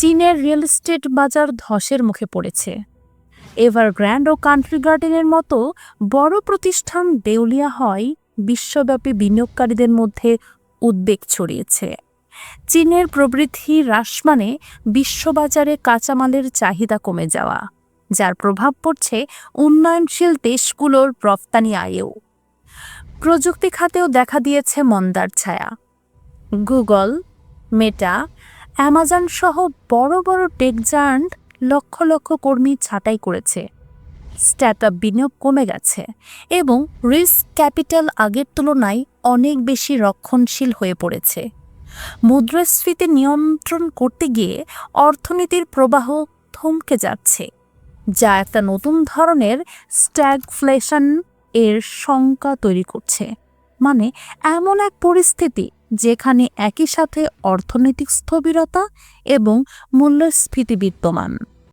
চীনের real estate বাজার ধসের মুখে পড়েছে। এভারগ্র্যান্ড ও কান্ট্রি গার্ডেনের মতো বড় প্রতিষ্ঠান দেউলিয়া হয় বিশ্বব্যাপী বিনিয়োগকারীদের মধ্যে উদ্বেগ ছড়িয়েছে। চীনের প্রবৃদ্ধি হ্রাস মানে বিশ্ববাজারে কাঁচামালের চাহিদা কমে যাওয়া, যার প্রভাব পড়ছে উন্নয়নশীল দেশগুলোর রপ্তানি আয়েও। প্রযুক্তি খাতেও দেখা দিয়েছে মন্দার ছায়া। গুগল, মেটা অ্যামাজন সহ বড় বড় টেক লক্ষ লক্ষ কর্মী ছাঁটাই করেছে। স্ট্যাট স্টার্টআপ বিনিয়োগ কমে গেছে এবং রিস্ক ক্যাপিটাল আগের তুলনায় অনেক বেশি রক্ষণশীল হয়ে পড়েছে। মুদ্রাস্ফীতি নিয়ন্ত্রণ করতে গিয়ে অর্থনীতির প্রবাহ থমকে যাচ্ছে, যা একটা নতুন ধরনের স্ট্যাগফ্লেশন এর শঙ্কা তৈরি করছে। মানে এমন এক পরিস্থিতি যেখানে একই সাথে অর্থনৈতিক স্থবিরতা এবং মূল্যস্ফীতি বিদ্যমান।